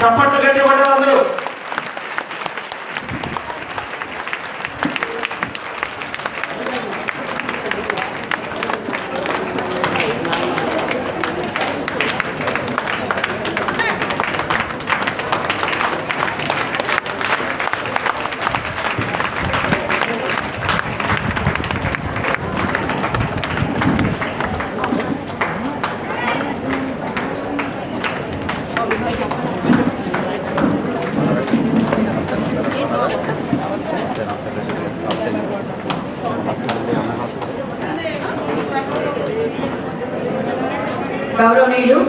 చప్పట్లు గట్టి పడ్డారు అందరూ గౌరవనీయులు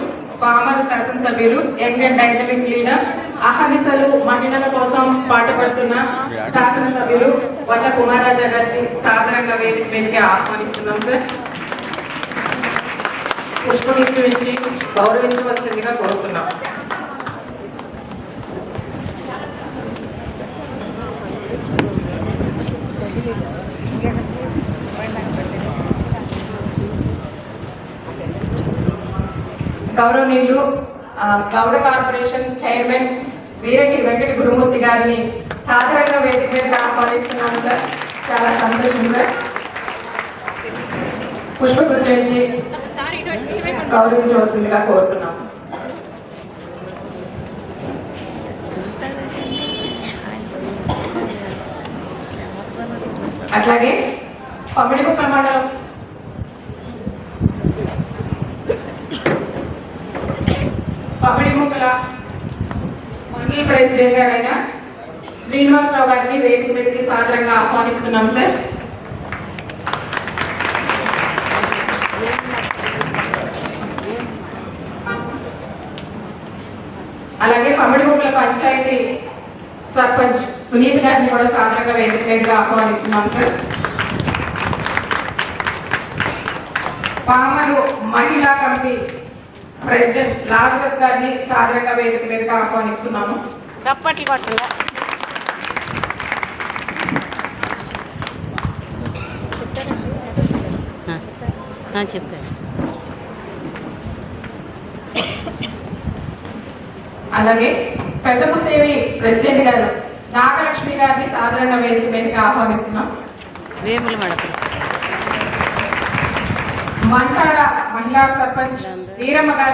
పామర్ శాసనసభ్యులు యంగ్ అండ్ డైనమిక్ లీడర్ అహర్నిశలు మహిళల కోసం పాటుపడుతున్న శాసనసభ్యులు వల్ల కుమారాజా గారికి సాధారణంగా వేదిక మీదకి ఆహ్వానిస్తున్నాం సార్ పుష్పగుచ్చు ఇచ్చి గౌరవించవలసిందిగా కోరుతున్నాం. గౌరవనీయులు గౌడ కార్పొరేషన్ చైర్మన్ వీరగిరి వెంకట గురుమూర్తి గారిని సాధారణంగా వేదిక మీద ఆహ్వానిస్తున్నాను సార్. చాలా సంతోషం సార్. పుష్పగుచ్చి గౌరవించవలసిందిగా కోరుతున్నాం. అట్లాగే పమిడికుక్కల మండలం పమిడిముక్కల మండలి ప్రెసిడెంట్ గారైన శ్రీనివాసరావు గారిని వేదిక మీదకి సాదరంగా ఆహ్వానిస్తున్నాం సార్. అలాగే పమిడిముక్కల పంచాయతీ సర్పంచ్ సునీత్ గారిని కూడా సాధారణంగా వేదిక మీదకి ఆహ్వానిస్తున్నాం సార్. పామరు మహిళా కమిటీ ప్రెసిడెంట్ లాజరస్ గారిని సాదరంగా వేదిక మీదకి ఆహ్వానిస్తున్నాము. చప్పట్లు కొట్టండి. చెప్పారు? అలాగే పెద్దముత్తేవి ప్రెసిడెంట్ గారు నాగలక్ష్మి గారిని సాదరంగా వేదిక మీదకి ఆహ్వానిస్తున్నాం. వేముల మడప మంటాడ మహిళా సర్పంచ్ వీరమ్మ గారిని